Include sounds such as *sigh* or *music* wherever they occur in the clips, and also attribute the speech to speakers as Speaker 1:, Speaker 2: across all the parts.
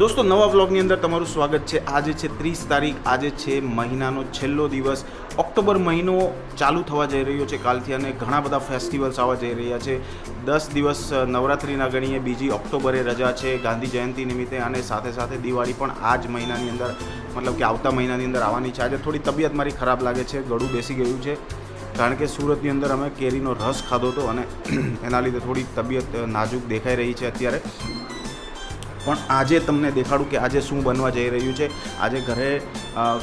Speaker 1: દોસ્તો, નવા વ્લોગની અંદર તમારું સ્વાગત છે. આજે છે ત્રીસ તારીખ, આજે છે મહિનાનો છેલ્લો દિવસ. ઓક્ટોબર મહિનો ચાલુ થવા જઈ રહ્યો છે કાલથી અને ઘણા બધા ફેસ્ટિવલ્સ આવવા જઈ રહ્યા છે. દસ દિવસ નવરાત્રિના ગણીએ, બીજી ઓક્ટોબરે રજા છે, ગાંધી જયંતિ નિમિત્તે અને સાથે સાથે દિવાળી પણ આ જ મહિનાની અંદર, મતલબ કે આવતા મહિનાની અંદર આવવાની છે. આજે થોડી તબિયત મારી ખરાબ લાગે છે, ગળું બેસી ગયું છે. કારણ કે સુરતની અંદર અમે કેરીનો રસ ખાધો હતો અને એના લીધે થોડી તબિયત નાજુક દેખાઈ રહી છે અત્યારે. પણ આજે તમને દેખાડું કે આજે શું બનવા જઈ રહ્યું છે. આજે ઘરે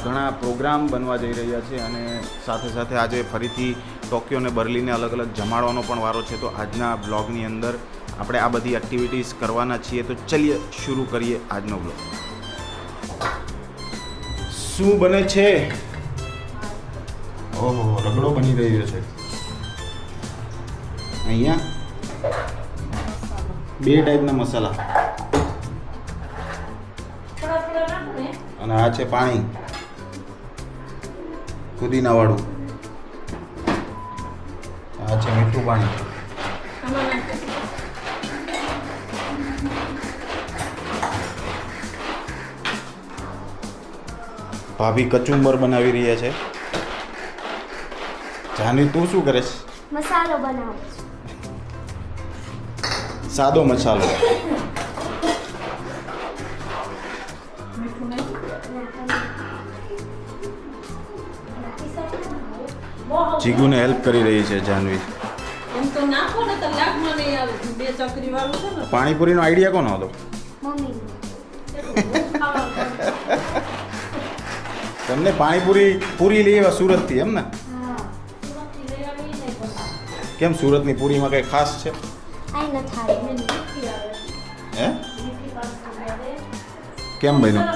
Speaker 1: ઘણા પ્રોગ્રામ બનવા જઈ રહ્યા છે અને સાથે સાથે આજે ફરીથી ટોક્યો અને બર્લિને અલગ અલગ જમાડવાનો પણ વારો છે. તો આજના બ્લોગની અંદર આપણે આ બધી એક્ટિવિટીઝ કરવાના છીએ. તો ચલીએ શરૂ કરીએ આજનો બ્લોગ. શું બને છે? ઓહો રગડો બની રહ્યો છે. અહીંયા? બે ટાઈપના મસાલા. અને આ છે પાણી. પુદીનાવાળું આ છે મીઠું પાણી. ભાભી કચુંબર બનાવી રહ્યા છે. જાનવી તું શું કરે છે?
Speaker 2: મસાલો બનાવું
Speaker 1: સાદો મસાલો. જીગુને હેલ્પ કરી રહી છે જાનવી.
Speaker 3: એમ તો નાખો ને તો લાગમાં નહીં આવે. બે ચકરી વાળું છે ને.
Speaker 1: પાણીપુરીનો આઈડિયા કોનો હતો? *laughs* તમને પાણીપુરી પૂરી લઈ આવ્યા સુરતથી એમ ને? કેમ સુરતની પૂરીમાં કંઈ ખાસ છે?
Speaker 2: આઈ ન થાય.
Speaker 1: હે?
Speaker 3: વેગળી બન્યું?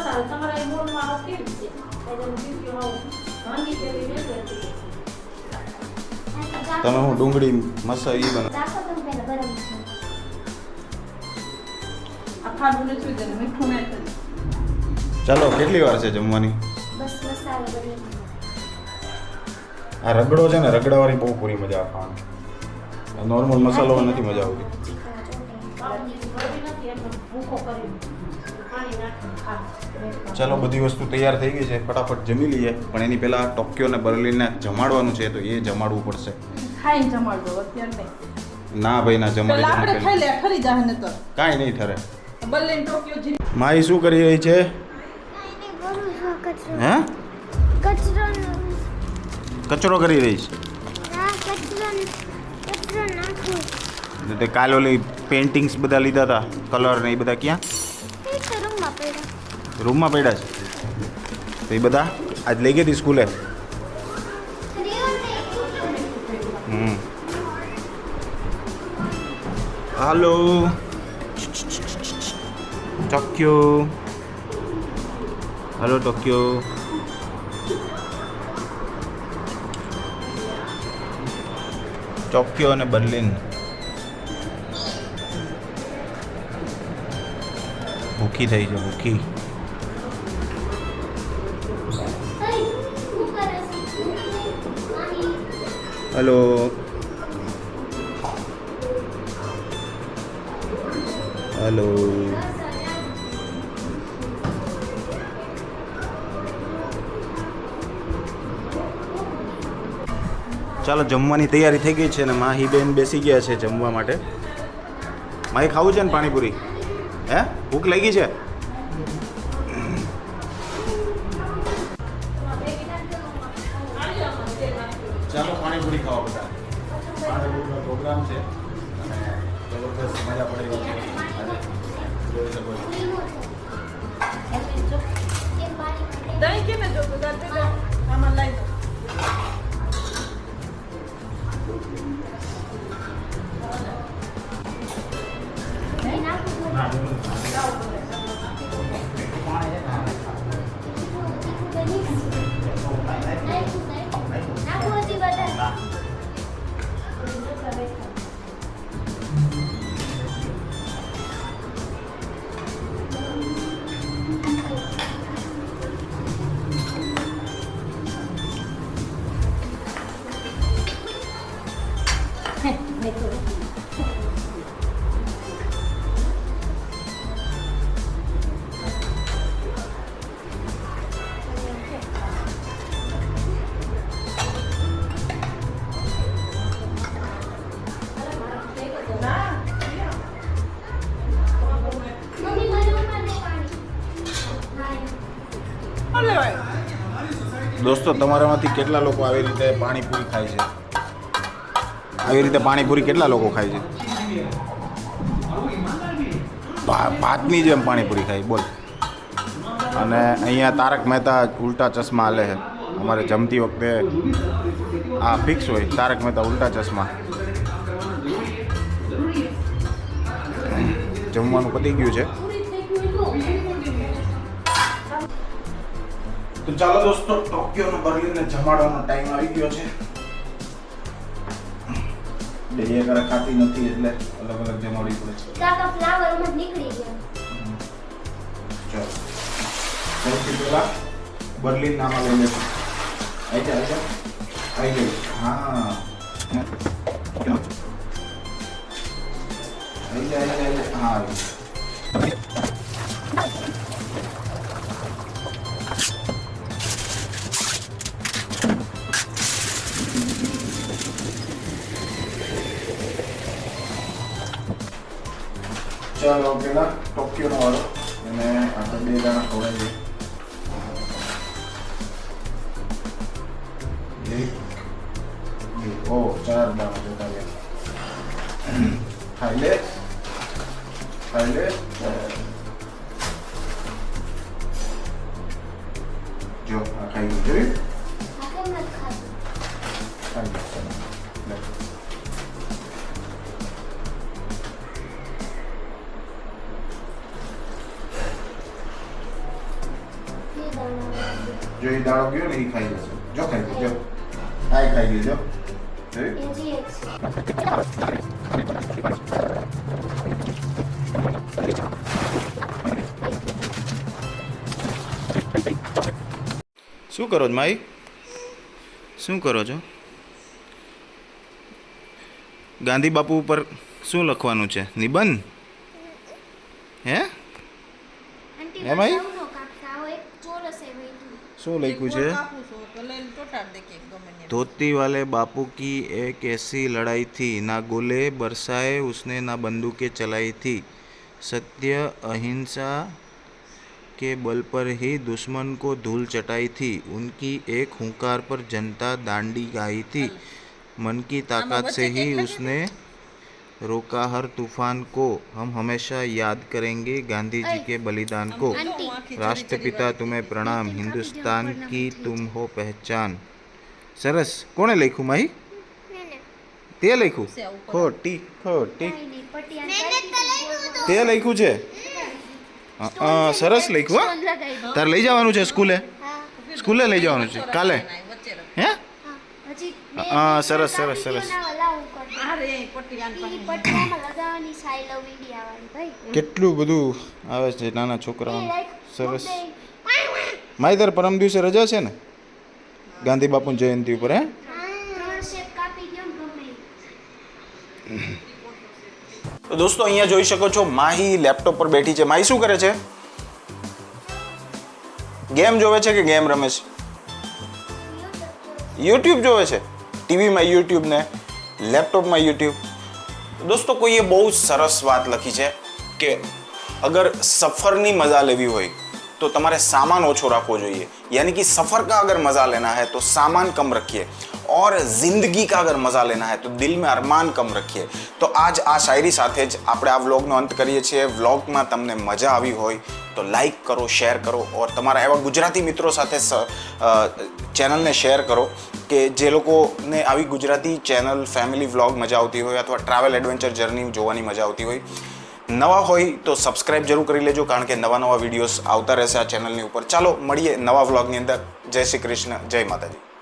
Speaker 1: તમે હું ડુંગળી મસા ઈ બના. ચાલો કેટલી વાર છે જમવાની?
Speaker 2: બસ મસાલો બની
Speaker 1: આ રગડો છે ને રગડાવાળી બહુ પૂરી મજા આવે ખાવાની. નોર્મલ મસાલો નથી મજા આવતી. ચાલો બધી વસ્તુ તૈયાર થઈ ગઈ છે. ફટાફટ જમી લઈએ. પણ એની પહેલાં ટોક્યો અને બર્લિનને જમાડવાનું છે તો એ જમાડવું પડશે.
Speaker 3: ખાઈને જમાડજો અત્યારે
Speaker 1: ના ભાઈ ના
Speaker 3: પેલા આપણે
Speaker 1: જમાડી
Speaker 3: ખાઈ લે ખરી જાય ને તો.
Speaker 1: કાંઈ નહીં ઠરે.
Speaker 3: બલ્લે ટોક્યો
Speaker 1: માઈ શું કરી રહી છે?
Speaker 2: કચરો
Speaker 1: હે?
Speaker 2: કચરો
Speaker 1: કચરો કરી રહી છે.
Speaker 2: ના કચરો કચરો નાખું.
Speaker 1: કાલે ઓલી પેઇન્ટિંગ્સ બધા લીધા હતા. કલર ને એ બધા ક્યાં?
Speaker 2: રૂમમાં પડ્યા
Speaker 1: છે. તો એ બધા આજ લઈ ગઈ હતી સ્કૂલે. હમ. હાલો. ટોક્યો. હાલો, ટોક્યો. ટોક્યો અને બર્લિન. ભૂખી થઈ છે ભૂખી. હલો. હલો. ચાલો, જમવાની તૈયારી થઈ ગઈ છે અને માહી બેન બેસી ગયા છે જમવા માટે. માહી ખાવું છે ને પાણીપુરી? હે? ભૂખ લાગી છે? મજા પડી જોઈ શકો છો
Speaker 3: દહીં કેને જોતું આમાં લઈ
Speaker 1: દોસ્તો, તમારામાંથી કેટલા લોકો આવી રીતે પાણીપુરી ખાય છે? આવી રીતે પાણીપુરી કેટલા લોકો ખાય છે? ભાતની જેમ પાણીપુરી ખાય, બોલ. અને અહીંયા તારક મહેતા ઉલ્ટા ચશ્મા હાલે છે. અમારે જમતી વખતે આ ફિક્સ હોય, તારક મહેતા ઉલ્ટા ચશ્મા. જમવાનું પતી ગયું છે. તો ચાલો દોસ્તો ટોક્યોનો બર્લિનને જમાડવાનો ટાઈમ આવી ગયો છે. બે ઘરે ખાતી નથી એટલે અલગ અલગ જમાડવી પડે છે.
Speaker 2: કાકા ફ્લાવરમાં નીકળી ગયો.
Speaker 1: ચાલો. સૌથી પહેલા બર્લિન નામ લઈ લેશું આવી જા આવી ગઈ. હા. આવી જા આવી જા. હા આવી ચાલો પેલા ટોક્યોનો વાળો અને આપણે બે દાણા ખવડાવીએ એક બે ઓ ચાર દાણા જતા રહ્યા ખાઈ લે ખાઈ લે જો એ દાડો ગયો ને એ ખાઈ જશે જો ખાઈ ગયો જો. આ ખાઈ ગયો જો જોયું?
Speaker 2: એ હજી એક છે
Speaker 1: શું કરો છો માઈ? શું કરો છો? ગાંધી બાપુ ઉપર શું લખવાનું છે? નિબંધ? હે?
Speaker 2: હે
Speaker 1: એમ શું લખ્યું છે
Speaker 3: કાપું છું તો લઈને ચોટાડ દે કે ગમે ને
Speaker 1: धोती वाले बापू की एक ऐसी लड़ाई थी ना गोले बरसाए उसने ना बंदूकें चलाई थी सत्य अहिंसा के बल पर ही दुश्मन को धूल चटाई थी उनकी एक हुंकार पर जनता दांडी गाई थी मन की ताकत से ही उसने रोका हर तूफान को हम हमेशा याद करेंगे गांधी जी के बलिदान को
Speaker 2: આંટી
Speaker 1: રાષ્ટ્રપિતા તુમે પ્રણામ હિન્દુસ્તાન કી તુમ હો પહેચાન સરસ કોણે લખ્યું માહી તે લખ્યું
Speaker 3: છે ઉપર.
Speaker 1: ખોટી ખોટી
Speaker 2: કાંઈ નહીં પટિયા મહેનત તો લઈ
Speaker 1: તે લખ્યું છે અ, અ, સરસ લખ્યું હા
Speaker 2: લગાવી
Speaker 1: તારે લઈ જવાનું છે સ્કૂલે
Speaker 2: હા
Speaker 1: સ્કૂલે લઈ જવાનું છે કાલે
Speaker 3: વચ્ચે રખ.
Speaker 1: હે
Speaker 2: હા હજી બે
Speaker 1: હા,
Speaker 2: બે
Speaker 1: સરસ,
Speaker 2: ત્રણ
Speaker 1: સરસ, સરસ. કેટલું બધું આવે છે નાના
Speaker 2: એ
Speaker 1: સરસ. માહિતર પરમ દિવસે રજા છે ને? ગાંધી બાપુની જયંતિ ઉપર હે. તો દોસ્તો અહીંયા જોઈ શકો છો માહી લેપટોપ પર બેઠી છે. માહી શું કરે છે? ગેમ જોવે છે કે ગેમ રમે છે? યુટ્યુબ જોવે છે. ટીવીમાં યુટ્યુબ ને લેપટોપમાં યુટ્યુબ? દોસ્તો, કોઈએ બહુ સરસ વાત લખી છે કે અગર સફરની મજા લેવી હોય, તો તમારે સામાન ઓછો રાખવો જોઈએ. યાની કે સફર કા અગર મજા લેના હે, તો સામાન કમ રખીએ. और જિંદગી કા અગર મજા લેના હે તો દિલ મે અરમાન કમ રખીએ તો આજ આ શાયરી સાથે જ આપણે આ વ્લોગનો અંત કરીએ છીએ વ્લોગમાં તમને મજા આવી હોય તો લાઈક કરો શેર કરો ઓર તમારા એવા ગુજરાતી મિત્રો સાથે ચેનલને શેર કરો કે જે લોકોને આવી ગુજરાતી ચેનલ ફેમિલી વ્લોગ મજા આવતી હોય અથવા ટ્રાવેલ એડવેન્ચર જર્ની જોવાની મજા આવતી હોય નવા હોય તો સબસ્ક્રાઇબ જરૂર કરી લેજો કારણ કે નવા નવા વિડીયોઝ આવતા રહેશે આ ચેનલની ઉપર ચાલો મળીએ નવા વ્લોગની અંદર જય શ્રી કૃષ્ણ જય માતાજી